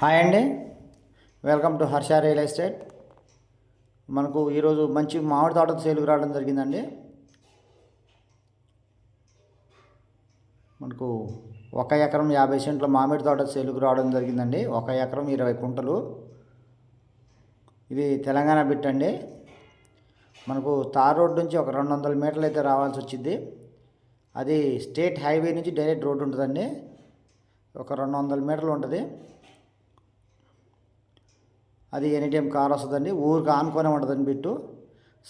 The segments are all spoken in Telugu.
హాయ్ అండి. Welcome to Harsha real estate. మనకు ఈరోజు మంచి మామిడి తోట సేలుకు రావడం జరిగిందండి. మనకు ఒక ఎకరం యాభై సెంట్ల మామిడి తోట సేలుకు రావడం జరిగిందండి. ఒక ఎకరం ఇరవై కుంటలు. ఇది తెలంగాణ బిట్ అండి. మనకు తార్ రోడ్ నుంచి ఒక రెండు వందల మీటర్లు అయితే రావాల్సి వచ్చింది. అది స్టేట్ హైవే నుంచి డైరెక్ట్ రోడ్డు ఉంటుందండి. ఒక రెండు వందల మీటర్లు ఉంటుంది. అది ఎనీ టైం కార్ వస్తుందండి ఊరికి ఆనుకొని ఉంటుందండి బిట్టు.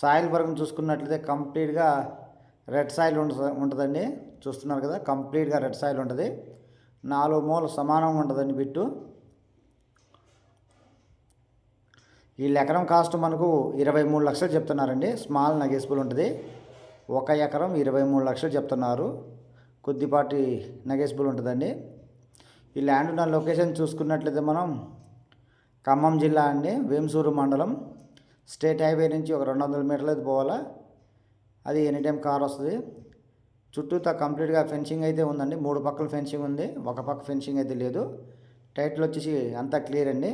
సాయిల్ వరకు చూసుకున్నట్లయితే కంప్లీట్గా రెడ్ సాయిల్ ఉంటుందండి. చూస్తున్నారు కదా కంప్లీట్గా రెడ్ సాయిల్ ఉంటుంది. నాలుగు మూలు సమానంగా ఉంటుందండి బిట్టు. వీళ్ళ ఎకరం కాస్ట్ మనకు ఇరవై మూడు లక్షలు చెప్తున్నారండి. స్మాల్ నగేసిబుల్ ఉంటుంది. ఒక ఎకరం ఇరవై మూడు లక్షలు చెప్తున్నారు. కొద్దిపాటి నగేసిబుల్ ఉంటుందండి. ఈ ల్యాండ్ ఉన్న లొకేషన్ చూసుకున్నట్లయితే మనం ఖమ్మం జిల్లా అండి వేంసూరు మండలం. స్టేట్ హైవే నుంచి ఒక రెండు వందల మీటర్లు అయితే పోవాలా? అది ఎనీ టైం కార్ వస్తుంది. చుట్టూతా కంప్లీట్గా ఫెన్సింగ్ అయితే ఉందండి. మూడు పక్కల ఫెన్సింగ్ ఉంది. ఒక పక్క ఫెన్సింగ్ అయితే లేదు. టైటిల్ వచ్చేసి అంతా క్లియర్ అండి.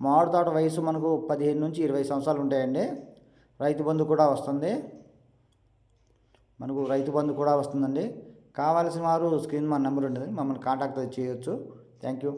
మామిడి తోట వయసు మనకు పదిహేను నుంచి ఇరవై సంవత్సరాలు ఉంటాయండి. రైతు బంధు కూడా వస్తుంది. మనకు రైతు బంధు కూడా వస్తుందండి. కావాల్సిన వారు స్క్రీన్ మా నెంబర్ ఉంటుంది మమ్మల్ని కాంటాక్ట్ చేయొచ్చు. Thank you.